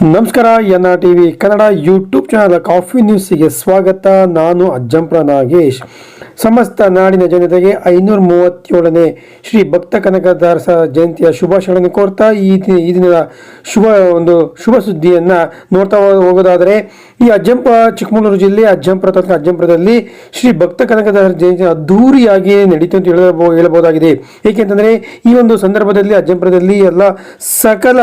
ನಮಸ್ಕಾರ N R TV Kannada YouTube channel coffee ನ್ಯೂಸ್ಗೆ ಸ್ವಾಗತ. ನಾನು ಅಜ್ಜಂಪ್ರ ನಾಗೇಶ್. ಸಮಸ್ತ ನಾಡಿನ ಜನತೆಗೆ ಐನೂರ ಮೂವತ್ತೇಳನೇ ಶ್ರೀ ಭಕ್ತ ಕನಕದಾಸ ಜಯಂತಿಯ ಶುಭಾಶಯಗಳನ್ನು ಕೋರ್ತಾ ಈ ಈ ದಿನದ ಶುಭ, ಒಂದು ಶುಭ ಸುದ್ದಿಯನ್ನು ನೋಡ್ತಾ ಹೋಗೋದಾದರೆ, ಈ ಅಜ್ಜಂಪ ಚಿಕ್ಕಮಗಳೂರು ಜಿಲ್ಲೆ ಅಜ್ಜಂಪುರ ತಾಲೂಕು ಅಜ್ಜಂಪುರದಲ್ಲಿ ಶ್ರೀ ಭಕ್ತ ಕನಕದಾಸರ ಜಯಂತಿ ಅದ್ಧೂರಿಯಾಗಿ ನಡೀತು ಅಂತ ಹೇಳಬೋ, ಹೇಳಬಹುದಾಗಿದೆ. ಏಕೆಂತಂದರೆ, ಈ ಒಂದು ಸಂದರ್ಭದಲ್ಲಿ ಅಜ್ಜಂಪುರದಲ್ಲಿ ಎಲ್ಲ ಸಕಲ,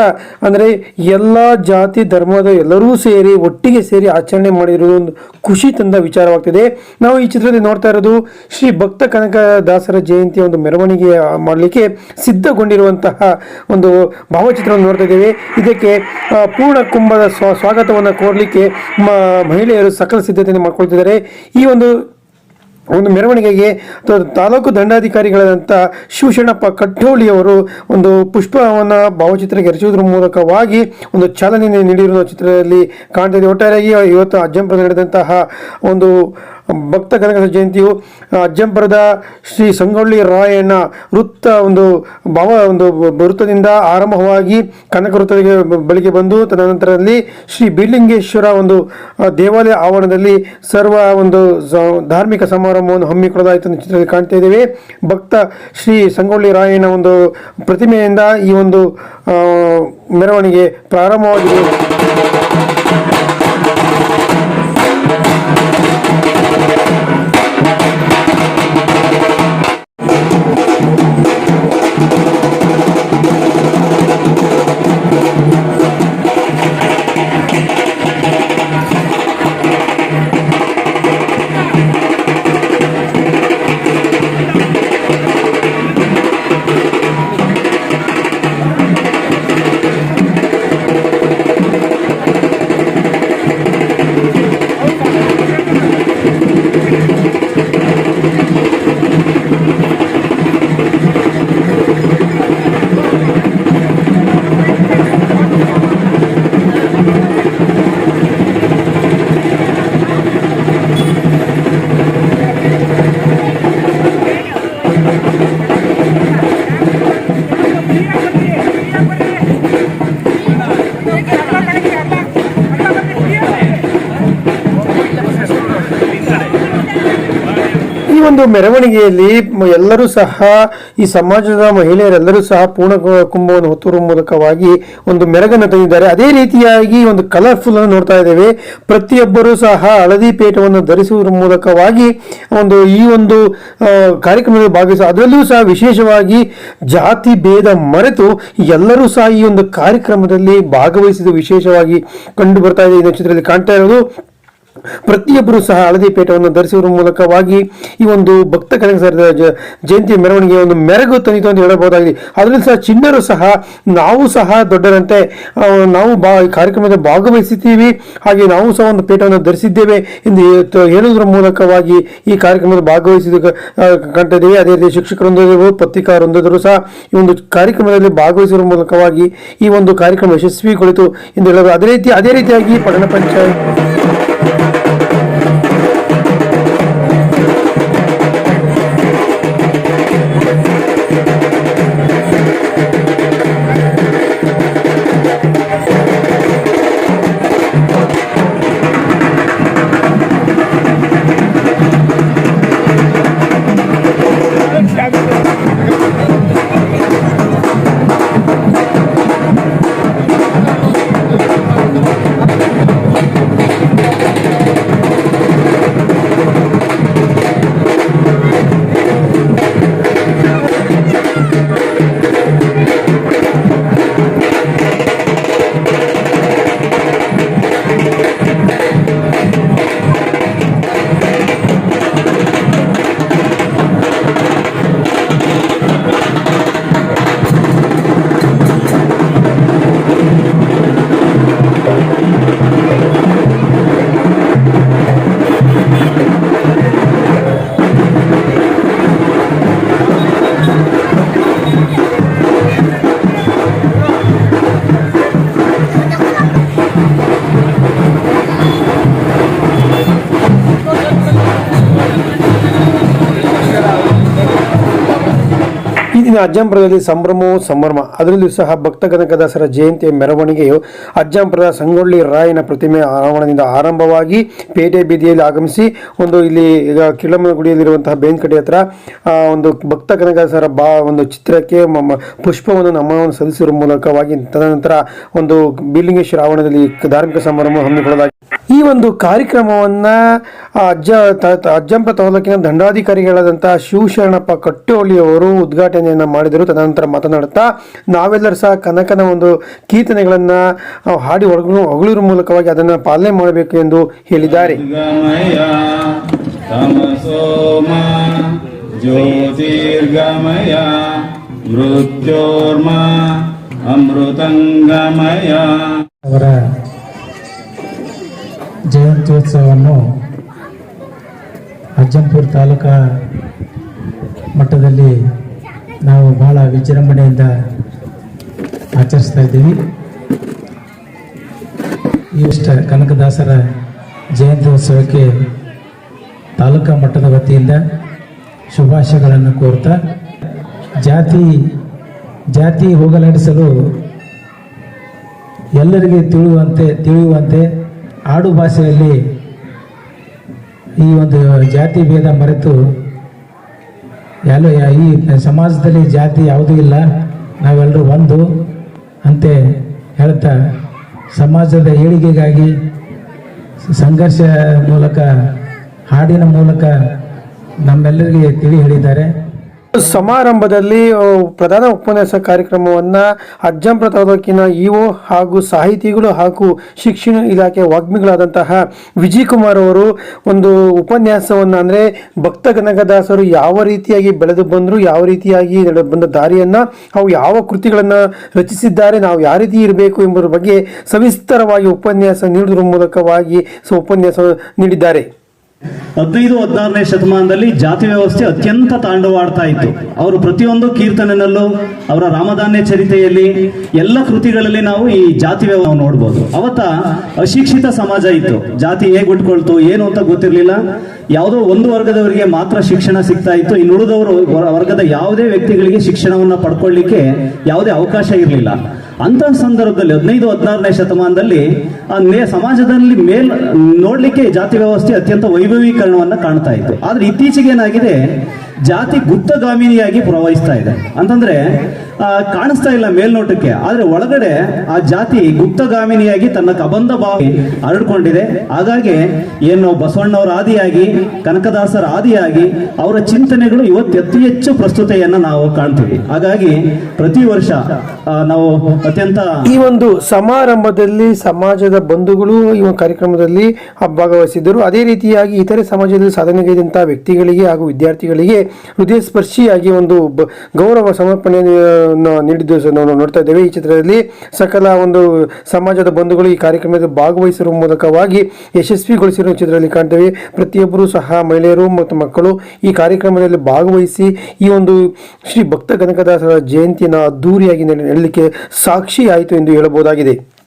ಅಂದರೆ ಎಲ್ಲ ಜಾತಿ, ಧರ್ಮದ ಎಲ್ಲರೂ ಸೇರಿ ಒಟ್ಟಿಗೆ ಸೇರಿ ಆಚರಣೆ ಮಾಡಿರುವುದು ಒಂದು ಖುಷಿ ತಂದ ವಿಚಾರವಾಗ್ತಿದೆ. ನಾವು ಈ ಚಿತ್ರದಲ್ಲಿ ನೋಡ್ತಾ ಇರೋದು ಶ್ರೀ ಭಕ್ತ ಕನಕದಾಸರ ಜಯಂತಿಯ ಒಂದು ಮೆರವಣಿಗೆ ಮಾಡಲಿಕ್ಕೆ ಸಿದ್ಧಗೊಂಡಿರುವಂತಹ ಒಂದು ಭಾವಚಿತ್ರವನ್ನು ನೋಡ್ತಾ ಇದ್ದೇವೆ. ಇದಕ್ಕೆ ಪೂರ್ಣ ಕುಂಭದ ಸ್ವ, ಸ್ವಾಗತವನ್ನು ಕೋರಲಿಕ್ಕೆ ಮಹಿಳೆಯರು ಸಕಲ ಸಿದ್ಧತೆಯನ್ನು ಮಾಡ್ಕೊಳ್ತಿದ್ದಾರೆ. ಈ ಒಂದು ಒಂದು ಮೆರವಣಿಗೆಗೆ ತಾಲೂಕು ದಂಡಾಧಿಕಾರಿಗಳಾದಂಥ ಶಿವಶರಣಪ್ಪ ಕಟ್ಟೋಳಿ ಅವರು ಒಂದು ಪುಷ್ಪವನ್ನು ಭಾವಚಿತ್ರಕ್ಕೆ ಎರಚುವುದರ ಮೂಲಕವಾಗಿ ಒಂದು ಚಾಲನೆ ನೀಡಿರುವ ಚಿತ್ರದಲ್ಲಿ ಕಾಣ್ತಾ ಇದೆ. ಒಟ್ಟಾರೆಯಾಗಿ ಇವತ್ತು ಅಜ್ಜಂಪುರ ನಡೆದಂತಹ ಒಂದು ಭಕ್ತ ಕನಕ ಜಯಂತಿಯು ಅಜ್ಜಂಪುರದ ಶ್ರೀ ಸಂಗೊಳ್ಳಿ ರಾಯಣ್ಣ ವೃತ್ತ ಒಂದು ಭಾವ, ಒಂದು ವೃತ್ತದಿಂದ ಆರಂಭವಾಗಿ ಕನಕ ವೃತ್ತಕ್ಕೆ ಬಳಿಗೆ ಬಂದು, ತದನಂತರದಲ್ಲಿ ಶ್ರೀ ಬಿಲ್ಲಿಂಗೇಶ್ವರ ಒಂದು ದೇವಾಲಯ ಆವರಣದಲ್ಲಿ ಸರ್ವ ಒಂದು ಧಾರ್ಮಿಕ ಸಮಾರಂಭವನ್ನು ಹಮ್ಮಿಕೊಳ್ಳಲಾಯಿತು ಚಿತ್ರದಲ್ಲಿ ಕಾಣ್ತಾ ಇದ್ದೇವೆ. ಭಕ್ತ ಶ್ರೀ ಸಂಗೊಳ್ಳಿ ರಾಯಣ್ಣ ಒಂದು ಪ್ರತಿಮೆಯಿಂದ ಈ ಒಂದು ಮೆರವಣಿಗೆ ಪ್ರಾರಂಭವಾಗಿದೆ. ಒಂದು ಮೆರವಣಿಗೆಯಲ್ಲಿ ಎಲ್ಲರೂ ಸಹ, ಈ ಸಮಾಜದ ಮಹಿಳೆಯರೆಲ್ಲರೂ ಸಹ ಪೂರ್ಣ ಕುಂಭವನ್ನು ಹೊತ್ತುವ ಮೂಲಕವಾಗಿ ಒಂದು ಮೆರಗನ್ನು ತಂದಿದ್ದಾರೆ. ಅದೇ ರೀತಿಯಾಗಿ ಒಂದು ಕಲರ್ಫುಲ್ ಅನ್ನು ನೋಡ್ತಾ ಇದ್ದೇವೆ. ಪ್ರತಿಯೊಬ್ಬರೂ ಸಹ ಹಳದಿ ಪೇಟವನ್ನು ಧರಿಸುವುದರ ಮೂಲಕವಾಗಿ ಒಂದು ಈ ಒಂದು ಕಾರ್ಯಕ್ರಮದಲ್ಲಿ ಭಾಗವಹಿಸ, ಅದರಲ್ಲೂ ಸಹ ವಿಶೇಷವಾಗಿ ಜಾತಿ ಭೇದ ಮರೆತು ಎಲ್ಲರೂ ಸಹ ಈ ಒಂದು ಕಾರ್ಯಕ್ರಮದಲ್ಲಿ ಭಾಗವಹಿಸಿದ ವಿಶೇಷವಾಗಿ ಕಂಡು ಬರ್ತಾ ಇದೆ. ಈ ಚಿತ್ರದಲ್ಲಿ ಕಾಣ್ತಾ ಇರೋದು ಪ್ರತಿಯೊಬ್ಬರು ಸಹ ಹಳದಿ ಪೇಟವನ್ನು ಧರಿಸುವ ಮೂಲಕವಾಗಿ ಈ ಒಂದು ಭಕ್ತ ಕನಕಸರ ಜ- ಜಯಂತಿ ಮೆರವಣಿಗೆ ಒಂದು ಮೆರಗು ತಂದಿತು ಅಂತ ಹೇಳಬಹುದಾಗಿದೆ. ಅದರಲ್ಲಿ ಸಹ ಚಿಣ್ಣರು ಸಹ ನಾವು ಸಹ ದೊಡ್ಡರಂತೆ ನಾವು ಬಾ, ಈ ಕಾರ್ಯಕ್ರಮದಲ್ಲಿ ಭಾಗವಹಿಸಿದ್ದೀವಿ. ಹಾಗೆ ನಾವು ಸಹ ಒಂದು ಪೇಟವನ್ನು ಧರಿಸಿದ್ದೇವೆ ಎಂದು ಹೇಳುವುದರ ಮೂಲಕವಾಗಿ ಈ ಕಾರ್ಯಕ್ರಮದ ಭಾಗವಹಿಸಿದ ಕಾಣ್ತಾ ಇದ್ದೇವೆ ಅದೇ ರೀತಿ ಶಿಕ್ಷಕರೊಂದಿದ್ದರು, ಪತ್ರಿಕಾರೊಂದಿದ್ದರು ಸಹ ಈ ಒಂದು ಕಾರ್ಯಕ್ರಮದಲ್ಲಿ ಭಾಗವಹಿಸುವ ಮೂಲಕವಾಗಿ ಈ ಒಂದು ಕಾರ್ಯಕ್ರಮ ಯಶಸ್ವಿಗೊಳಿತು ಎಂದು ಹೇಳಬಹುದು. ಅದೇ ರೀತಿ, ಅದೇ ರೀತಿಯಾಗಿ ಪಟ್ಟಣ ಪಂಚಾಯತ್ ಅಜ್ಜಂಪುರದಲ್ಲಿ ಸಂಭ್ರಮವೂ ಸಂಭ್ರಮ. ಅದರಲ್ಲೂ ಸಹ ಭಕ್ತ ಕನಕದಾಸರ ಜಯಂತಿಯ ಮೆರವಣಿಗೆಯು ಅಜ್ಜಂಪುರದ ಸಂಗೊಳ್ಳಿ ರಾಯನ ಪ್ರತಿಮೆ ಆವರಣದಿಂದ ಆರಂಭವಾಗಿ ಪೇಟೆ ಬೀದಿಯಲ್ಲಿ ಆಗಮಿಸಿ ಒಂದು ಇಲ್ಲಿ ಈಗ ಕಿಳಮನ ಗುಡಿಯಲ್ಲಿರುವಂತಹ ಬೇನ್ಕಡಿ ಹತ್ರ ಒಂದು ಭಕ್ತ ಕನಕದಾಸರ ಬಾ, ಒಂದು ಚಿತ್ರಕ್ಕೆ ಪುಷ್ಪವನ್ನು, ನಮನವನ್ನು ಸಲ್ಲಿಸಿರುವ ಮೂಲಕವಾಗಿ ತದನಂತರ ಒಂದು ಬೀಲಿಂಗೇಶ್ವರ ಆವರಣದಲ್ಲಿ ಧಾರ್ಮಿಕ ಸಮಾರಂಭ ಹಮ್ಮಿಕೊಳ್ಳಲಾಗಿದೆ ಈ ಒಂದು ಕಾರ್ಯಕ್ರಮವನ್ನ ಅಜ್ಜ ಅಜ್ಜಂಪ ತಾಲೂಕಿನ ದಂಡಾಧಿಕಾರಿಗಳಾದಂಥ ಶಿವಶರಣಪ್ಪ ಕಟ್ಟೋಳಿಯವರು ಉದ್ಘಾಟನೆಯನ್ನು ಮಾಡಿದರು. ತದನಂತರ ಮಾತನಾಡುತ್ತಾ ನಾವೆಲ್ಲರೂ ಸಹ ಕನಕನ ಒಂದು ಕೀರ್ತನೆಗಳನ್ನು ಹಾಡಿ ಒಳಗೂ ಹೊಗಳೂರು ಮೂಲಕವಾಗಿ ಅದನ್ನು ಪಾಲನೆ ಮಾಡಬೇಕು ಎಂದು ಹೇಳಿದ್ದಾರೆ. ಗಮಯ ತಮಸೋಮ ಜ್ಯೋತಿರ್ಗಮಯ ಮೃತ್ಯೋರ್ಮ ಅಮೃತಂಗಮಯ ಅವರ ಜಯಂತ್ಯೋತ್ಸವವನ್ನು ಅಜ್ಜಂಪುರ ತಾಲೂಕಾ ಮಟ್ಟದಲ್ಲಿ ನಾವು ಬಹಳ ವಿಜೃಂಭಣೆಯಿಂದ ಆಚರಿಸ್ತಾ ಇದ್ದೀವಿ. ಇಷ್ಟ ಕನಕದಾಸರ ಜಯಂತ್ಯೋತ್ಸವಕ್ಕೆ ತಾಲೂಕಾ ಮಟ್ಟದ ವತಿಯಿಂದ ಶುಭಾಶಯಗಳನ್ನು ಕೋರ್ತಾ, ಜಾತಿ ಜಾತಿ ಹೋಗಲಾಡಿಸಲು ಎಲ್ಲರಿಗೆ ತಿಳಿಯುವಂತೆ ತಿಳಿಯುವಂತೆ ಆಡು ಭಾಷೆಯಲ್ಲಿ ಈ ಒಂದು ಜಾತಿ ಭೇದ ಮರೆತು ಎಲ್ಲ ಈ ಸಮಾಜದಲ್ಲಿ ಜಾತಿ ಯಾವುದೂ ಇಲ್ಲ. ನಾವೆಲ್ಲರೂ ಒಂದು ಅಂತೆ ಹೇಳ್ತಾ ಸಮಾಜದ ಏಳಿಗೆಗಾಗಿ ಸಂಘರ್ಷ ಮೂಲಕ, ಹಾಡಿನ ಮೂಲಕ ನಮ್ಮೆಲ್ಲರಿಗೆ ತಿಳಿ ಹೇಳಿದ್ದಾರೆ. ಸಮಾರಂಭದಲ್ಲಿ ಪ್ರಧಾನ ಉಪನ್ಯಾಸ ಕಾರ್ಯಕ್ರಮವನ್ನ ಅಜ್ಜಂಪುರ ತಾಲೂಕಿನ ಇಒ ಹಾಗೂ ಸಾಹಿತಿಗಳು ಹಾಗೂ ಶಿಕ್ಷಣ ಇಲಾಖೆ ವಾಗ್ಮಿಗಳಾದಂತಹ ವಿಜಯ್ ಕುಮಾರ್ ಅವರು ಒಂದು ಉಪನ್ಯಾಸವನ್ನ, ಅಂದ್ರೆ ಭಕ್ತ ಕನಕದಾಸರು ಯಾವ ರೀತಿಯಾಗಿ ಬೆಳೆದು ಬಂದರು, ಯಾವ ರೀತಿಯಾಗಿ ಬಂದ ದಾರಿಯನ್ನ, ಅವು ಯಾವ ಕೃತಿಗಳನ್ನ ರಚಿಸಿದ್ದಾರೆ, ನಾವು ಯಾವ ರೀತಿ ಇರಬೇಕು ಎಂಬುದರ ಬಗ್ಗೆ ಸವಿಸ್ತರವಾಗಿ ಉಪನ್ಯಾಸ ನೀಡುವುದರ ಮೂಲಕವಾಗಿ ಸೊ ಉಪನ್ಯಾಸ ನೀಡಿದ್ದಾರೆ. ಹದಿನೈದು, ಹದಿನಾರನೇ ಶತಮಾನದಲ್ಲಿ ಜಾತಿ ವ್ಯವಸ್ಥೆ ಅತ್ಯಂತ ತಾಂಡವಾಡ್ತಾ ಇತ್ತು. ಅವರು ಪ್ರತಿಯೊಂದು ಕೀರ್ತನೆನಲ್ಲೂ ಅವರ ರಾಮಧಾನ್ಯ ಚರಿತೆಯಲ್ಲಿ, ಎಲ್ಲ ಕೃತಿಗಳಲ್ಲಿ ನಾವು ಈ ಜಾತಿ ನಾವು ನೋಡ್ಬೋದು. ಅವತ್ತ ಅಶಿಕ್ಷಿತ ಸಮಾಜ ಇತ್ತು. ಜಾತಿ ಹೇಗೆ ಉಟ್ಕೊಳ್ತು, ಏನು ಅಂತ ಗೊತ್ತಿರಲಿಲ್ಲ. ಯಾವುದೋ ಒಂದು ವರ್ಗದವರಿಗೆ ಮಾತ್ರ ಶಿಕ್ಷಣ ಸಿಗ್ತಾ ಇತ್ತು. ಇನ್ನು ಉಳಿದವರು ವರ್ಗದ ಯಾವುದೇ ವ್ಯಕ್ತಿಗಳಿಗೆ ಶಿಕ್ಷಣವನ್ನು ಪಡ್ಕೊಳ್ಳಿಕ್ಕೆ ಯಾವುದೇ ಅವಕಾಶ ಇರಲಿಲ್ಲ. ಅಂತಹ ಸಂದರ್ಭದಲ್ಲಿ ಹದಿನೈದು, ಹದಿನಾರನೇ ಶತಮಾನದಲ್ಲಿ ಆ ಸಮಾಜದಲ್ಲಿ ಮೇಲ್ ನೋಡ್ಲಿಕ್ಕೆ ಜಾತಿ ವ್ಯವಸ್ಥೆ ಅತ್ಯಂತ ವೈಭವೀಕರಣವನ್ನ ಕಾಣ್ತಾ ಇತ್ತು. ಆದ್ರೆ ಇತ್ತೀಚೆಗೆ ಏನಾಗಿದೆ, ಜಾತಿ ಗುಪ್ತಗಾಮಿನಿಯಾಗಿ ಪ್ರವಹಿಸ್ತಾ ಇದೆ. ಅಂತಂದ್ರೆ ಕಾಣಿಸ್ತಾ ಇಲ್ಲ ಮೇಲ್ನೋಟಕ್ಕೆ. ಆದ್ರೆ ಒಳಗಡೆ ಆ ಜಾತಿ ಗುಪ್ತಗಾಮಿನಿಯಾಗಿ ತನ್ನ ಕಬಂಧ ಭಾವ ಹರಡ್ಕೊಂಡಿದೆ. ಹಾಗಾಗಿ ಏನು ಬಸವಣ್ಣವರ ಆದಿಯಾಗಿ, ಕನಕದಾಸರ ಆದಿಯಾಗಿ ಅವರ ಚಿಂತನೆಗಳು ಇವತ್ತು ಅತಿ ಹೆಚ್ಚು ಪ್ರಸ್ತುತೆಯನ್ನ ನಾವು ಕಾಣ್ತೀವಿ. ಹಾಗಾಗಿ ಪ್ರತಿ ವರ್ಷ ನಾವು ಅತ್ಯಂತ ಈ ಒಂದು ಸಮಾರಂಭದಲ್ಲಿ ಸಮಾಜದ ಬಂಧುಗಳು ಈ ಒಂದು ಕಾರ್ಯಕ್ರಮದಲ್ಲಿ ಭಾಗವಹಿಸಿದ್ದರು. ಅದೇ ರೀತಿಯಾಗಿ ಇತರೆ ಸಮಾಜದಲ್ಲಿ ಸಾಧನೆಗೈದಂತಹ ವ್ಯಕ್ತಿಗಳಿಗೆ ಹಾಗೂ ವಿದ್ಯಾರ್ಥಿಗಳಿಗೆ ಹೃದಯ ಸ್ಪರ್ಶಿಯಾಗಿ ಒಂದು ಗೌರವ ಗೌರವ ಸಮರ್ಪಣೆಯನ್ನು ನೀಡಿದ್ದು ನಾವು ನೋಡ್ತಾ ಇದ್ದೇವೆ. ಈ ಚಿತ್ರದಲ್ಲಿ ಸಕಲ ಒಂದು ಸಮಾಜದ ಬಂಧುಗಳು ಈ ಕಾರ್ಯಕ್ರಮದಲ್ಲಿ ಭಾಗವಹಿಸಿರುವ ಮೂಲಕವಾಗಿ ಯಶಸ್ವಿಗೊಳಿಸಿರುವ ಚಿತ್ರದಲ್ಲಿ ಕಾಣ್ತೇವೆ. ಪ್ರತಿಯೊಬ್ಬರು ಸಹ ಮಹಿಳೆಯರು ಮತ್ತು ಮಕ್ಕಳು ಈ ಕಾರ್ಯಕ್ರಮದಲ್ಲಿ ಭಾಗವಹಿಸಿ ಈ ಒಂದು ಶ್ರೀ ಭಕ್ತ ಕನಕದಾಸರ ಜಯಂತಿಯನ್ನು ಅದ್ದೂರಿಯಾಗಿ ನಡೆ- ನಡೆಯಲಿಕ್ಕೆ ಸಾಕ್ಷಿ ಆಯಿತು ಎಂದು ಹೇಳಬಹುದಾಗಿದೆ.